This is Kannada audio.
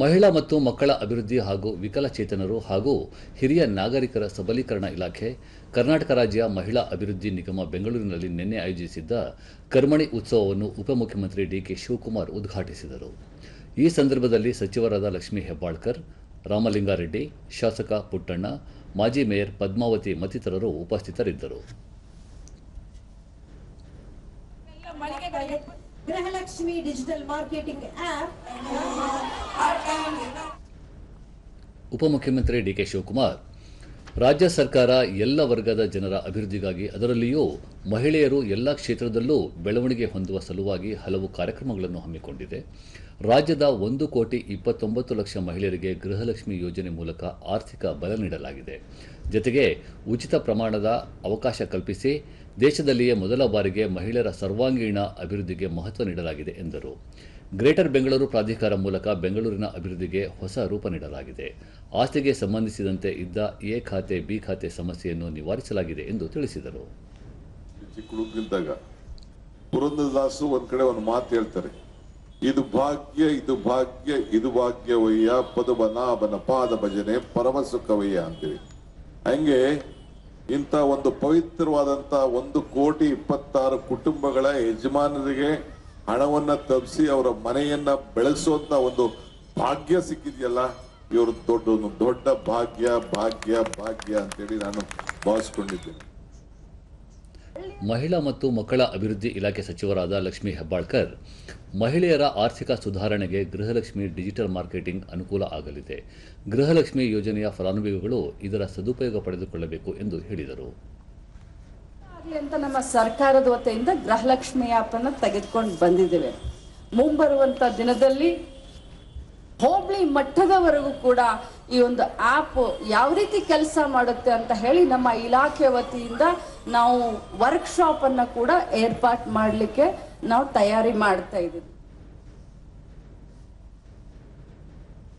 ಮಹಿಳಾ ಮತ್ತು ಮಕ್ಕಳ ಅಭಿವೃದ್ಧಿ ಹಾಗೂ ವಿಕಲಚೇತನರು ಹಾಗೂ ಹಿರಿಯ ನಾಗರಿಕರ ಸಬಲೀಕರಣ ಇಲಾಖೆ, ಕರ್ನಾಟಕ ರಾಜ್ಯ ಮಹಿಳಾ ಅಭಿವೃದ್ಧಿ ನಿಗಮ ಬೆಂಗಳೂರಿನಲ್ಲಿ ನಿನ್ನೆ ಆಯೋಜಿಸಿದ್ದ ಕರ್ಮಣಿ ಉತ್ಸವವನ್ನು ಉಪಮುಖ್ಯಮಂತ್ರಿ ಡಿಕೆ ಶಿವಕುಮಾರ್ ಉದ್ಘಾಟಿಸಿದರು. ಈ ಸಂದರ್ಭದಲ್ಲಿ ಸಚಿವರಾದ ಲಕ್ಷ್ಮೀ ಹೆಬ್ಬಾಳ್ಕರ್, ರಾಮಲಿಂಗಾರೆಡ್ಡಿ, ಶಾಸಕ ಪುಟ್ಟಣ್ಣ, ಮಾಜಿ ಮೇಯರ್ ಪದ್ಮಾವತಿ ಮತ್ತಿತರರು ಉಪಸ್ಥಿತರಿದ್ದರು. ಗೃಹಲಕ್ಷ್ಮಿ ಡಿಜಿಟಲ್ ಮಾರ್ಕೆಟಿಂಗ್ ಆಪ್ ಉಪಮುಖ್ಯಮಂತ್ರಿ ಡಿಕೆ ಶಿವಕುಮಾರ್, ರಾಜ್ಯ ಸರ್ಕಾರ ಎಲ್ಲ ವರ್ಗದ ಜನರ ಅಭಿವೃದ್ಧಿಗಾಗಿ ಅದರಲ್ಲಿಯೂ ಮಹಿಳೆಯರು ಎಲ್ಲ ಕ್ಷೇತ್ರದಲ್ಲೂ ಬೆಳವಣಿಗೆ ಹೊಂದುವ ಸಲುವಾಗಿ ಹಲವು ಕಾರ್ಯಕ್ರಮಗಳನ್ನು ಹಮ್ಮಿಕೊಂಡಿದೆ. ರಾಜ್ಯದ ಒಂದು ಕೋಟಿ ಇಪ್ಪತ್ತೊಂಬತ್ತು ಲಕ್ಷ ಮಹಿಳೆಯರಿಗೆ ಗೃಹಲಕ್ಷ್ಮಿ ಯೋಜನೆ ಮೂಲಕ ಆರ್ಥಿಕ ಬಲ ನೀಡಲಾಗಿದೆ. ಜತೆಗೆ ಉಚಿತ ಪ್ರಮಾಣದ ಅವಕಾಶ ಕಲ್ಪಿಸಿ ದೇಶದಲ್ಲಿಯೇ ಮೊದಲ ಬಾರಿಗೆ ಮಹಿಳೆಯರ ಸರ್ವಾಂಗೀಣ ಅಭಿವೃದ್ಧಿಗೆ ಮಹತ್ವ ನೀಡಲಾಗಿದೆ ಎಂದರು. ಗ್ರೇಟರ್ ಬೆಂಗಳೂರು ಪ್ರಾಧಿಕಾರ ಮೂಲಕ ಬೆಂಗಳೂರಿನ ಅಭಿವೃದ್ಧಿಗೆ ಹೊಸ ರೂಪ ನೀಡಲಾಗಿದೆ. ಆಸ್ತಿಗೆ ಸಂಬಂಧಿಸಿದಂತೆ ಇದ್ದ ಎ ಖಾತೆ, ಬಿ ಖಾತೆ ಸಮಸ್ಯೆಯನ್ನು ನಿವಾರಿಸಲಾಗಿದೆ ಎಂದು ತಿಳಿಸಿದರು. ಪುರಂದರದಾಸರು ಒಂದ್ ಕಡೆ ಒಂದು ಮಾತು ಹೇಳ್ತಾರೆ. ಇದು ಭಾಗ್ಯ ಇದು ಭಾಗ್ಯ, ಇದು ಭಾಗ್ಯವಯ್ಯ, ಪದುಬನಾಭನ ಪಾದ ಭಜನೆ ಪರಮ ಸುಖವಯ್ಯ ಅಂತೇಳಿ ಹಂಗೆ ಇಂಥ ಒಂದು ಪವಿತ್ರವಾದಂಥ ಒಂದು ಕೋಟಿ ಇಪ್ಪತ್ತಾರು ಕುಟುಂಬಗಳ ಯಜಮಾನರಿಗೆ ಹಣವನ್ನ ತಪ್ಪಿಸಿ ಅವರ ಮನೆಯನ್ನ ಬೆಳೆಸುವಂತ ಒಂದು ಭಾಗ್ಯ ಸಿಕ್ಕಿದೆಯಲ್ಲ, ಇವರು ದೊಡ್ಡ ದೊಡ್ಡ ಭಾಗ್ಯ ಭಾಗ್ಯ ಭಾಗ್ಯ ಅಂತೇಳಿ ನಾನು ಭಾವಿಸ್ಕೊಂಡಿದ್ದೇನೆ. ಮಹಿಳಾ ಮತ್ತು ಮಕ್ಕಳ ಅಭಿವೃದ್ಧಿ ಇಲಾಖೆ ಸಚಿವರಾದ ಲಕ್ಷ್ಮೀ ಹೆಬ್ಬಾಳ್ಕರ್, ಮಹಿಳೆಯರ ಆರ್ಥಿಕ ಸುಧಾರಣೆಗೆ ಗೃಹಲಕ್ಷ್ಮಿ ಡಿಜಿಟಲ್ ಮಾರ್ಕೆಟಿಂಗ್ ಅನುಕೂಲ ಆಗಲಿದೆ. ಗೃಹಲಕ್ಷ್ಮಿ ಯೋಜನೆಯ ಫಲಾನುಭವಿಗಳು ಇದರ ಸದುಪಯೋಗ ಪಡೆದುಕೊಳ್ಳಬೇಕು ಎಂದು ಹೇಳಿದರು. ಅಂತ ನಮ್ಮ ಸರ್ಕಾರದ ವತಿಯಿಂದ ಗೃಹಲಕ್ಷ್ಮಿ ಆಪ್ ಅನ್ನು ತೆಗೆದುಕೊಂಡು ಬಂದಿದ್ದೇವೆ. ಮುಂಬರುವಂತ ದಿನದಲ್ಲಿ ಹೋಬಳಿ ಮಟ್ಟದವರೆಗೂ ಕೂಡ ಈ ಒಂದು ಆ್ಯಪ್ ಯಾವ ರೀತಿ ಕೆಲಸ ಮಾಡುತ್ತೆ ಅಂತ ಹೇಳಿ ನಮ್ಮ ಇಲಾಖೆ ವತಿಯಿಂದ ನಾವು ವರ್ಕ್ಶಾಪ್ ಅನ್ನ ಕೂಡ ಏರ್ಪಾಟ್ ಮಾಡಲಿಕ್ಕೆ ನಾವು ತಯಾರಿ ಮಾಡ್ತಾ ಇದ್ದೀವಿ.